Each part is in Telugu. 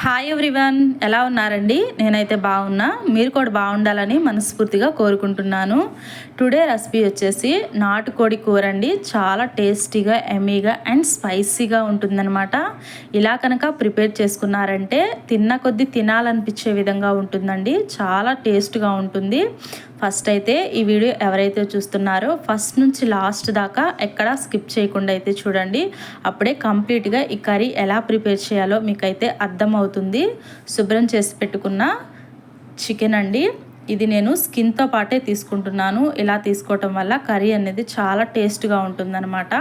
హాయ్ ఎవ్రీవన్ ఎలా ఉన్నారండి? నేనైతే బాగున్నా. మీరు కూడా బాగుండాలని మనస్ఫూర్తిగా కోరుకుంటున్నాను. టుడే రెసిపీ వచ్చేసి నాటుకోడి కూర అండి చాలా టేస్టీగా ఎమీగా అండ్ స్పైసీగా ఉంటుందన్నమాట. ఇలా కనుక ప్రిపేర్ చేసుకున్నారంటే తిన్న కొద్దీ తినాలనిపించే విధంగా ఉంటుందండి. చాలా టేస్ట్గా ఉంటుంది. ఫస్ట్ అయితే ఈ వీడియో ఎవరైతే చూస్తున్నారో ఫస్ట్ నుంచి లాస్ట్ దాకా ఎక్కడా స్కిప్ చేయకుండా అయితే చూడండి. అప్పుడే కంప్లీట్గా ఈ కర్రీ ఎలా ప్రిపేర్ చేయాలో మీకైతే అర్థమవుతుంది. అవుతుంది. శుభ్రం చేసి పెట్టుకున్న చికెన్ అండి. ఇది నేను స్కిన్తో పాటే తీసుకుంటున్నాను. ఇలా తీసుకోవటం వల్ల కర్రీ అనేది చాలా టేస్ట్గా ఉంటుందన్నమాట.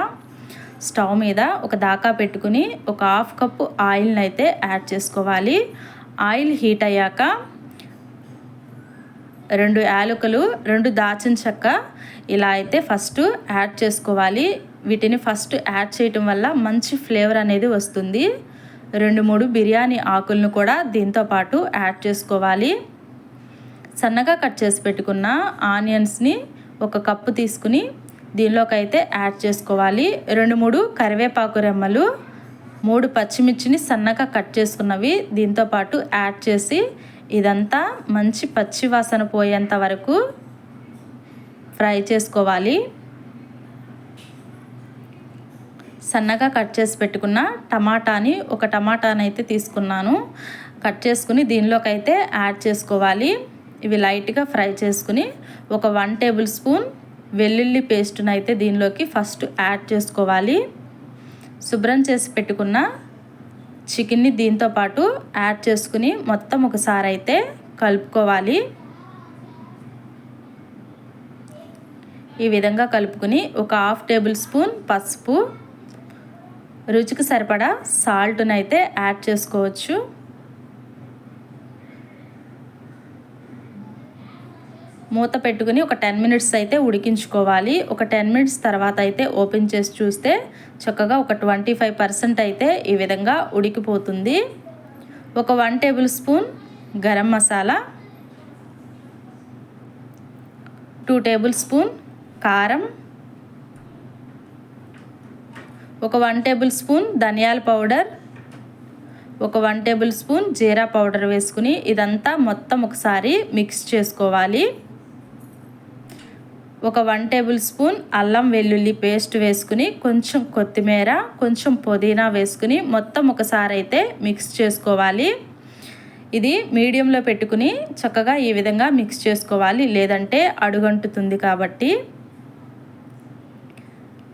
స్టవ్ మీద ఒక దాకా పెట్టుకుని ఒక హాఫ్ కప్పు ఆయిల్ని అయితే యాడ్ చేసుకోవాలి. ఆయిల్ హీట్ అయ్యాక రెండు యాలకులు రెండు దాచిన చెక్క ఇలా అయితే ఫస్ట్ యాడ్ చేసుకోవాలి. వీటిని ఫస్ట్ యాడ్ చేయటం వల్ల మంచి ఫ్లేవర్ అనేది వస్తుంది. రెండు మూడు బిర్యానీ ఆకులను కూడా దీంతో పాటు యాడ్ చేసుకోవాలి. సన్నగా కట్ చేసి పెట్టుకున్న ఆనియన్స్ని ఒక కప్పు తీసుకుని దీనిలోకి అయితే యాడ్ చేసుకోవాలి. రెండు మూడు కరివేపాకు రెమ్మలు మూడు పచ్చిమిర్చిని సన్నగా కట్ చేసుకున్నవి దీంతో పాటు యాడ్ చేసి ఇదంతా మంచి పచ్చి వాసన పోయేంత వరకు ఫ్రై చేసుకోవాలి. సన్నగా కట్ చేసి పెట్టుకున్న టమాటాని ఒక టమాటాని అయితే తీసుకున్నాను. కట్ చేసుకుని దీనిలోకి అయితే యాడ్ చేసుకోవాలి. ఇవి లైట్గా ఫ్రై చేసుకుని ఒక వన్ టేబుల్ స్పూన్ వెల్లుల్లి పేస్ట్ని అయితే దీనిలోకి ఫస్ట్ యాడ్ చేసుకోవాలి. శుభ్రం చేసి పెట్టుకున్న చికెన్ని దీంతో పాటు యాడ్ చేసుకుని మొత్తం ఒకసారి అయితే కలుపుకోవాలి. ఈ విధంగా కలుపుకుని ఒక హాఫ్ టేబుల్ స్పూన్ పసుపు రుచికి సరిపడా సాల్ట్ని అయితే యాడ్ చేసుకోవచ్చు. మూత పెట్టుకుని ఒక టెన్ మినిట్స్ అయితే ఉడికించుకోవాలి. ఒక టెన్ మినిట్స్ తర్వాత అయితే ఓపెన్ చేసి చూస్తే చక్కగా ఒక ట్వంటీ ఫైవ్ పర్సెంట్ అయితే ఈ విధంగా ఉడికిపోతుంది. ఒక one tablespoon garam masala two tablespoon కారం ఒక వన్ టేబుల్ స్పూన్ ధనియాల పౌడర్ ఒక వన్ టేబుల్ స్పూన్ జీరా పౌడర్ వేసుకుని ఇదంతా మొత్తం ఒకసారి మిక్స్ చేసుకోవాలి. ఒక వన్ టేబుల్ స్పూన్ అల్లం వెల్లుల్లి పేస్ట్ వేసుకుని కొంచెం కొత్తిమీర కొంచెం పుదీనా వేసుకుని మొత్తం ఒకసారి అయితే మిక్స్ చేసుకోవాలి. ఇది మీడియంలో పెట్టుకుని చక్కగా ఈ విధంగా మిక్స్ చేసుకోవాలి. లేదంటే అడుగంటుతుంది కాబట్టి.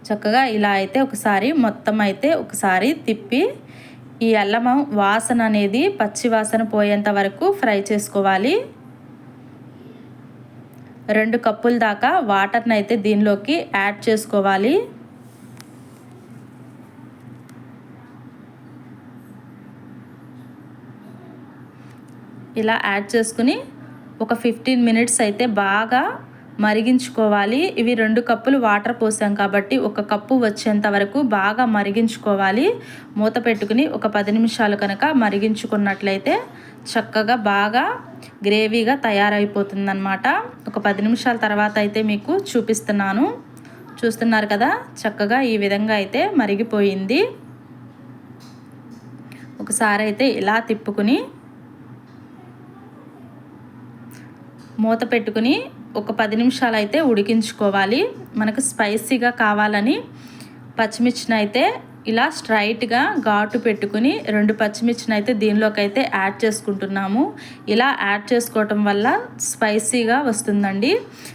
చక్కగా ఇలా అయితే ఒకసారి మొత్తం అయితే ఒకసారి తిప్పి ఈ అల్లం వాసన అనేది పచ్చి వాసన పోయేంత వరకు ఫ్రై చేసుకోవాలి. రెండు కప్పుల దాకా వాటర్ని అయితే దీనిలోకి యాడ్ చేసుకోవాలి. ఇలా యాడ్ చేసుకుని ఒక ఫిఫ్టీన్ మినిట్స్ అయితే బాగా మరిగించుకోవాలి. ఇవి రెండు కప్పులు వాటర్ పోసాం కాబట్టి ఒక కప్పు వచ్చేంత వరకు బాగా మరిగించుకోవాలి. మూత పెట్టుకుని ఒక పది నిమిషాలు కనుక మరిగించుకున్నట్లయితే చక్కగా బాగా గ్రేవీగా తయారైపోతుందన్నమాట. ఒక పది నిమిషాల తర్వాత అయితే మీకు చూపిస్తున్నాను. చూస్తున్నారు కదా? చక్కగా ఈ విధంగా అయితే మరిగిపోయింది. ఒకసారి అయితే ఇలా తిప్పుకుని మూత పెట్టుకుని ఒక పది నిమిషాలు అయితే ఉడికించుకోవాలి. మనకు స్పైసీగా కావాలని పచ్చిమిర్చిని అయితే ఇలా స్ట్రైట్గా ఘాటు పెట్టుకుని రెండు పచ్చిమిర్చిని అయితే దీనిలోకి అయితే యాడ్ చేసుకుంటున్నాము. ఇలా యాడ్ చేసుకోవటం వల్ల స్పైసీగా వస్తుందండి.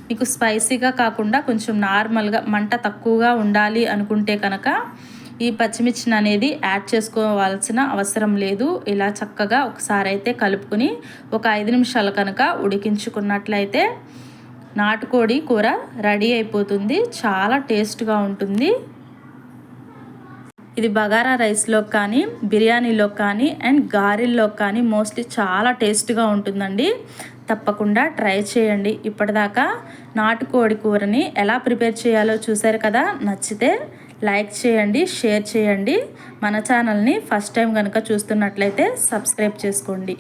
మీకు స్పైసీగా కాకుండా కొంచెం నార్మల్గా మంట తక్కువగా ఉండాలి అనుకుంటే కనుక ఈ పచ్చిమిర్చిని అనేది యాడ్ చేసుకోవాల్సిన అవసరం లేదు. ఇలా చక్కగా ఒకసారి అయితే కలుపుకొని ఒక ఐదు నిమిషాలు కనుక ఉడికించుకున్నట్లయితే నాటుకోడి కూర రెడీ అయిపోతుంది. చాలా టేస్ట్గా ఉంటుంది. ఇది బగారా రైస్లో కానీ బిర్యానీలో కానీ అండ్ గారెల్లో కానీ మోస్ట్లీ చాలా టేస్ట్గా ఉంటుందండి. తప్పకుండా ట్రై చేయండి. ఇప్పటిదాకా నాటుకోడి కూరని ఎలా ప్రిపేర్ చేయాలో చూసారు కదా? నచ్చితే లైక్ చేయండి షేర్ చేయండి. మన ఛానల్ని ఫస్ట్ టైం కనుక చూస్తున్నట్లయితే సబ్స్క్రైబ్ చేసుకోండి.